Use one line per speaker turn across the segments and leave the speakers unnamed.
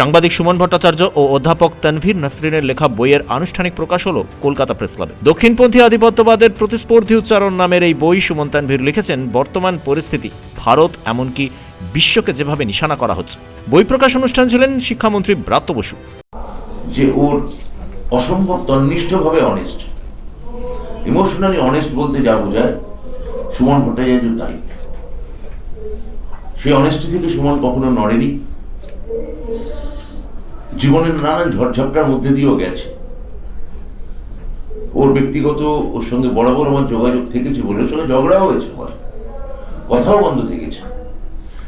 সাংবাদিক সুমন ভট্টাচার্য ও অধ্যাপক তানভীর নাসরিনের লেখা বইয়ের আনুষ্ঠানিক প্রকাশ হল কলকাতা প্রেস ক্লাবে। দক্ষিণপন্থী আধিপত্যবাদের প্রতিস্পর্ধী উচ্চারণ নামের এই বই সুমন তানভীর লিখেছেন, বর্তমান পরিস্থিতি, ভারত এমনকি বিশ্বকে যেভাবে নিশানা করা হচ্ছে। বই প্রকাশ অনুষ্ঠান ছিলেন শিক্ষামন্ত্রী ব্রাত্য বসু।
যে ওর অসম্ভব তন্নিষ্ঠভাবে অনেস্ট ইমোশনালি অনেস্ট বলতে যা বোঝায়, সুমন ভট্টাচার্য তাই। সেই অনেস্টি থেকে সুমন কখনো নড়েনি। জীবনের নানান ঝড়ঝাপটার মধ্যে দিয়েও গেছে। ওর ব্যক্তিগত ওর সঙ্গে বরাবর আমার যোগাযোগ থেকেছে বলে ওর সঙ্গে ঝগড়াও হয়েছে আমার। কথাও বন্ধ থেকেছে।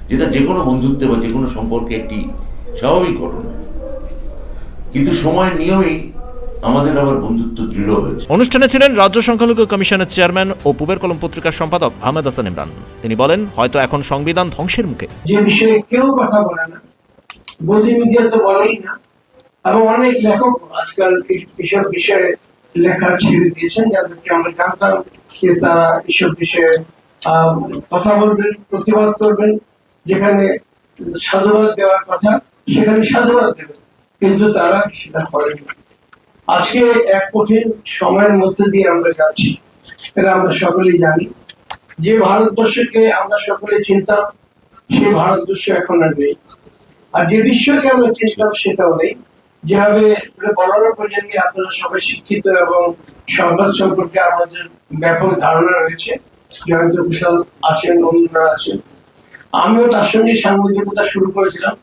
যেটা যে কোনো বন্ধুত্বে বা যে কোনো সম্পর্কে একটি স্বাভাবিক ঘটনা। কিন্তু সময় নিয়েই আমাদের আবার বন্ধুত্ব দৃঢ় হয়েছে।
অনুষ্ঠানে ছিলেন রাজ্য সংখ্যালঘু কমিশনের চেয়ারম্যান ও পুবের কলম পত্রিকার সম্পাদক আহমেদ হাসান ইমরান। তিনি বলেন হয়তো এখন সংবিধান ধ্বংসের মুখে।
যে বিষয়ে কেউ কথা বলে না। বন্দি মিডিয়া তো বলেই না। এবং অনেক লেখক আজকাল এইসব বিষয়ে লেখা ছেড়ে দিয়েছেন, যাদেরকে আমরা জানতাম যে তারা এইসব বিষয়ে কথা বলবেন, প্রতিবাদ করবেন। যেখানে সাধুবাদ দেওয়ার কথা, সেখানে সাধুবাদ দেবেন। কিন্তু তারা সেটা করেন আজকে এক কঠিন সময়ের মধ্যে দিয়ে আমরা যাচ্ছি। এটা আমরা সকলেই জানি। যে ভারতবর্ষকে আমরা সকলে চিন্তাম সেই ভারতবর্ষ এখন আর নেই। আর যে বিশ্বকে আমরা চিনতাম সেটাও নেই। যেভাবে বলারও প্রয়োজন নেই, আপনারা সবাই শিক্ষিত এবং সংবাদ সম্পর্কে আমাদের ব্যাপক ধারণা রয়েছে। জয়ন্ত কুশল আছেন অন্যরা আছেন। আমিও তার সঙ্গে সাংবাদিকতা শুরু করেছিলাম।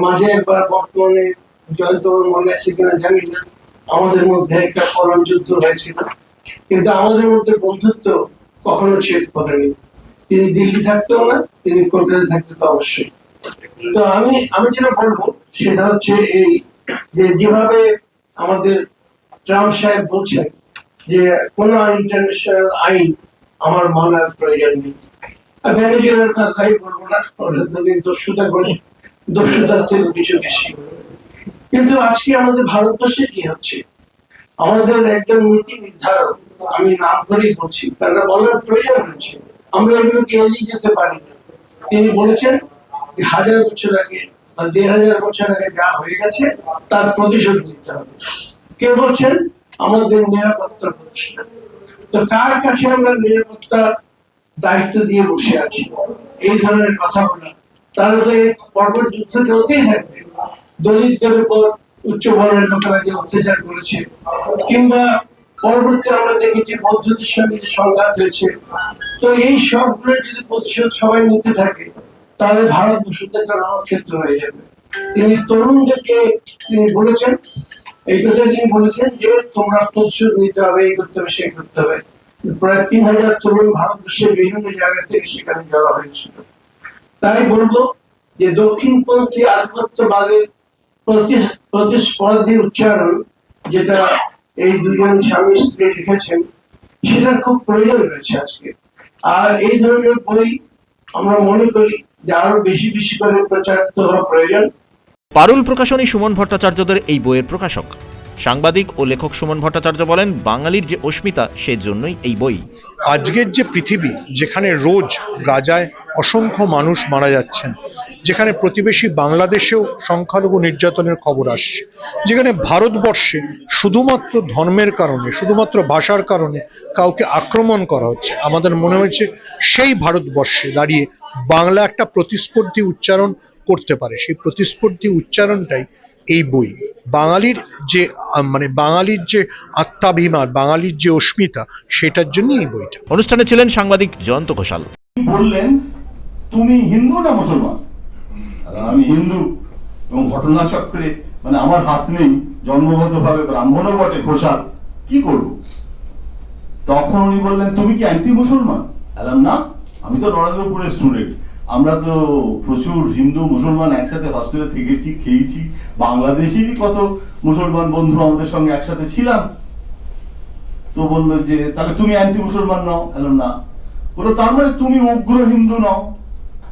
মাঝে একবার বর্তমানে জয়ন্ত মনে আছে কিনা জানি না। আমাদের মধ্যে একটা পরম যুদ্ধ হয়েছিল। কিন্তু আমাদের মধ্যে বন্ধুত্ব কখনো ছেদ করেনি। তিনি দিল্লি থাকতেও না, তিনি কলকাতা থাকতে তো অবশ্যই। তো আমি আমি বলব, সেটা হচ্ছে এই যে যেভাবে আমাদের ট্রাম্প সাহেব বলছেন যে, কোন ইন্টারন্যাশনাল আইন আমার মানার প্রয়োজন নেই। কথাই বলব না দস্যুতা করেছে দস্যুতার থেকে কিছু বেশি। কিন্তু আজকে আমাদের ভারতবর্ষে কি হচ্ছে? আমাদের একজন নীতি নির্ধারক, আমি নাম করেই বলছি, তারা বলার প্রয়োজন রয়েছে আমরা এগুলোকে এড়িয়ে যেতে পারি না। তিনি বলেছেন হাজার বছর আগে বা দেড় হাজার বছর আগে যা হয়ে গেছে, তার প্রতিশোধ নিতে হবে। কে বলছেন? আমাদের নিরাপত্তা প্রতিষ্ঠান তো কার কাছে আমরা নিরাপত্তা দায়িত্ব দিয়ে বসে আছি? এই ধরনের কথা বলা। তাহলে তো এই পর্বত যুদ্ধ চলতেই থাকবে। দলিতদের উপর উচ্চ বর্ণের লোকেরা যে অত্যাচার করেছে, কিংবা পরবর্তী আমরা দেখেছি বৌদ্ধদের সঙ্গে যে সংঘাত হয়েছে। তো এই সবগুলো যদি প্রতিশোধ সবাই নিতে থাকে তাহলে ভারতবর্ষ তো একটা হয়ে যাবে। তিনি তরুণদেরকে তিনি বলেছেন, এই কথা তিনি বলেছেন যে তোমরা প্রতিশোধ নিতে হবে, এই করতে হবে, সেই করতে হবে। প্রায় তিন হাজার তরুণ ভারতবর্ষের বিভিন্ন জায়গা থেকে সেখানে যাওয়া হয়েছিল। তাই বলব যে দক্ষিণপন্থী আধিপত্যবাদের প্রতি- প্রতিস্পর্ধী উচ্চারণ, যেটা এই দুজন স্বামী স্ত্রী লিখেছেন, সেটার খুব প্রয়োজন রয়েছে আজকে। আর এই ধরনের বই আমরা মনে করি আরও বেশি বেশি করে প্রচারিত হওয়া প্রয়োজন।
পারুল প্রকাশনী সুমন ভট্টাচার্যদের এই বইয়ের প্রকাশক। সাংবাদিক ও লেখক সুমন ভট্টাচার্য বলেন, বাঙালির যে অস্মিতা, সেজন্যই এই বই।
আজকের যে পৃথিবী, যেখানে রোজ গাজায় অসংখ্য মানুষ মারা যাচ্ছেন, যেখানে প্রতিবেশী বাংলাদেশেও সংখ্যালঘু নির্যাতনের খবর আসছে, যেখানে ভারতবর্ষে শুধুমাত্র ধর্মের কারণে, শুধুমাত্র ভাষার কারণে কাউকে আক্রমণ করা হচ্ছে, আমাদের মনে হয়েছে সেই ভারতবর্ষে দাঁড়িয়ে বাংলা একটা প্রতিস্পর্ধী উচ্চারণ করতে পারে। সেই প্রতিস্পর্ধী উচ্চারণটাই এই বই। বাঙালির যে মানে বাঙালির যে আত্মাভিমান বাঙালির যে অস্মিতা সেটার জন্যই এই বইটা।
অনুষ্ঠানে ছিলেন সাংবাদিক জয়ন্ত ঘোষাল।
বললেন তুমি হিন্দু না মুসলমান? আমি হিন্দু এবং ঘটনাচক্রে মানে আমার হাত নেই জন্মগতভাবে ব্রাহ্মণও বটে ঘোষাল কি করব? তখন উনি বললেন তুমি কি অ্যান্টি মুসলমান বললাম না আমি তো নরেন্দ্রপুরের স্টুডেন্ট আমরা তো প্রচুর হিন্দু মুসলমান একসাথে হস্টেলে থেকেছি, খেয়েছি। বাংলাদেশেরই কত মুসলমান বন্ধু আমাদের সঙ্গে একসাথে ছিলাম। তো বলল যে, তাহলে তুমি অ্যান্টি মুসলমান নও? বললাম না। বলল, তার মানে তুমি উগ্র হিন্দু নও?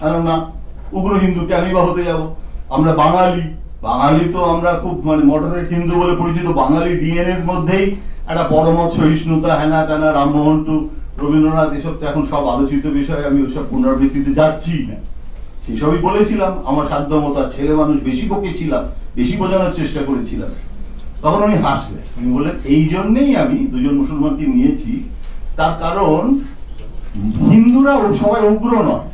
বললাম না। উগ্র হিন্দু, কেনই বা হতে যাব? আমরা বাঙালি। বাঙালি তো আমরা খুব মানে মডারেট হিন্দু বলে পরিচিত। বাঙালি ডিএনএ এর মধ্যেই একটা পরমত সহিষ্ণুতা হেনা তেনা রামমোহন টু রবীন্দ্রনাথ এসব তো এখন সব আলোচিত বিষয়, আমি ওসব পুনরাবৃত্তিতে যাচ্ছি না। সেসবই বলেছিলাম, আমার সাধ্য মতো ছেলে মানুষ বেশি বকেছিলাম বেশি বোঝানোর চেষ্টা করেছিলাম। তখন উনি হাসলেন। উনি বললেন, এই জন্যেই আমি দুজন মুসলমানকে নিয়েছি। তার কারণ, হিন্দুরা সবাই উগ্র নয়।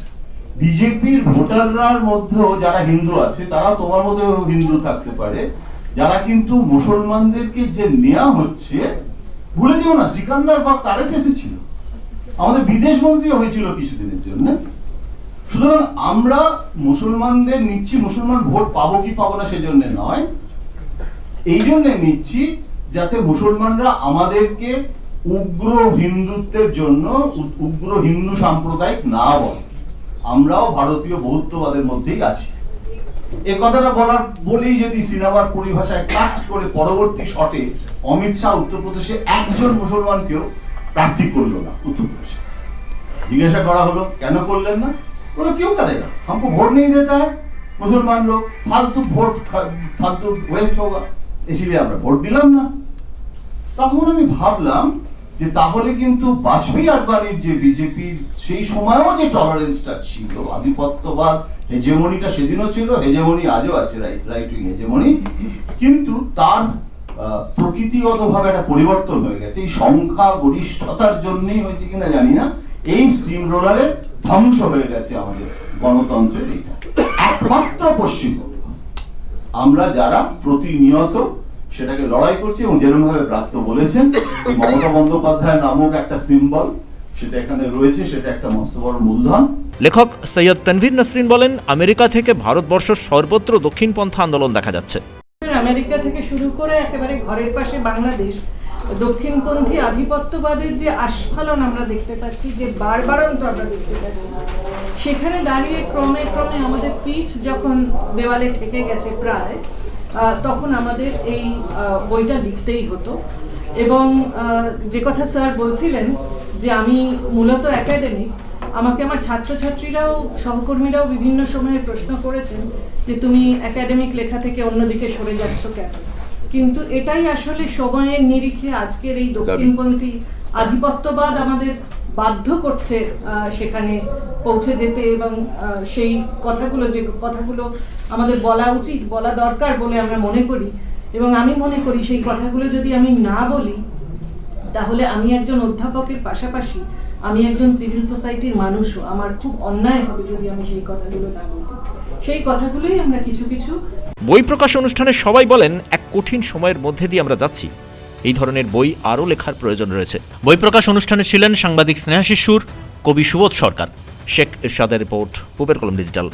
বিজেপির ভোটাররার মধ্যেও যারা হিন্দু আছে, তারা তোমার মধ্যেও হিন্দু থাকতে পারে। যারা কিন্তু মুসলমানদেরকে যে নেওয়া হচ্ছে, ভুলে যেও না, সিকান্দার বাগ তার এসেছিল আমাদের বিদেশ মন্ত্রী হয়েছিল কিছুদিনের জন্য। সুতরাং আমরা মুসলমানদের নিচ্ছি, মুসলমান ভোট পাবো কি পাবো না সেজন্য নয়। এই জন্য নিচ্ছি যাতে মুসলমানরা আমাদেরকে উগ্র হিন্দুত্বের জন্য উগ্র হিন্দু সাম্প্রদায়িক না বলে। আমরাও ভারতীয় বৌদ্ধবাদের মধ্যেই আছি। এ কথাটা বলার বলেই যদি সিনেমার পরিভাষায় কাট করে পরবর্তী শটে অমিত শাহ উত্তরপ্রদেশে একজন মুসলমানকেও প্রার্থী করলো না উত্তরপ্রদেশে जिज्ञासा करा हलो কেন করলেন না बोलो क्यों करेगा हमको वोट नहीं देता है मुसलमान लोग फालतू वोट फालतू वेस्ट होगा इसलिए আমরা ভোট দিলাম না তখন আমি ভাবলাম যে তাহলে কিন্তু বাজপেয়ী আডবাণীর যে বিজেপির সেই সময়ও যে টলারেন্সটা ছিল আধিপত্যবাদ হেজেমনিটা সেদিনও ছিল হেজেমনি আজও আছে রাইট রাইট উইং হেজেমনি কিন্তু তার আহ, প্রকৃতিগতভাবে একটা পরিবর্তন হয়ে গেছে। এই সংখ্যা, গরিষ্ঠতার জন্যই হয়েছে কিনা জানি না। এই স্টিম রোলারে ধ্বংস হয়ে গেছে আমাদের গণতন্ত্রের এইটা। একমাত্র পশ্চিমবঙ্গ। আমরা যারা প্রতিনিয়ত সেটাকে লড়াই করছি এবং যেরকম ভাবে ব্রাত্য বলেছেন, মমতা বন্দ্যোপাধ্যায় নামক একটা সিম্বল
লেখক সৈয়দ তনভীর নাসরিন বলেন, আমেরিকা থেকে ভারতবর্ষ সর্বত্র দক্ষিণপন্থা আন্দোলন দেখা যাচ্ছে।
আমেরিকা থেকে শুরু করে একেবারে ঘরের পাশে বাংলাদেশ, দক্ষিণপন্থী আধিপত্যবাদের যে আস্ফালন আমরা দেখতে পাচ্ছি, যে বারবারন্ত আমরা দেখতে পাচ্ছি, সেখানে দাঁড়িয়ে ক্রমে ক্রমে আমাদের পিঠ যখন দেওয়ালে ঠেকে গেছে প্রায় তখন আমাদের এই বইটা লিখতেই হতো। এবং যে কথা স্যার বলছিলেন যে আমি মূলত একাডেমিক আমাকে আমার ছাত্রছাত্রীরাও সহকর্মীরাও বিভিন্ন সময়ে প্রশ্ন করেছেন যে তুমি একাডেমিক লেখা থেকে অন্যদিকে সরে যাচ্ছ কেন? কিন্তু এটাই আসলে সময়ের নিরিখে আজকের এই দক্ষিণপন্থী আধিপত্যবাদ আমাদের বাধ্য করছে সেখানে পৌঁছে যেতে এবং সেই কথাগুলো যে কথাগুলো আমাদের বলা উচিত বলা দরকার বলে আমরা মনে করি এবং আমি মনে করি সেই কথাগুলো যদি আমি না বলি তাহলে আমি একজন অধ্যাপকের পাশাপাশি আমি একজন সিভিল সোসাইটির মানুষও আমার খুব অন্যায় হবে যদি আমি সেই কথাগুলো না বলি। সেই কথাগুলোই আমরা কিছু কিছু
বই প্রকাশ অনুষ্ঠানে সবাই বলেন, এক কঠিন সময়ের মধ্যে দিয়ে আমরা যাচ্ছি। এই ধরনের বই আরও লেখার প্রয়োজন রয়েছে। বই প্রকাশ অনুষ্ঠানে ছিলেন সাংবাদিক স্নেহাশিসুর কবি সুবোধ সরকার, শেখ ইরশাদের রিপোর্ট, পুবের কলম ডিজিটাল।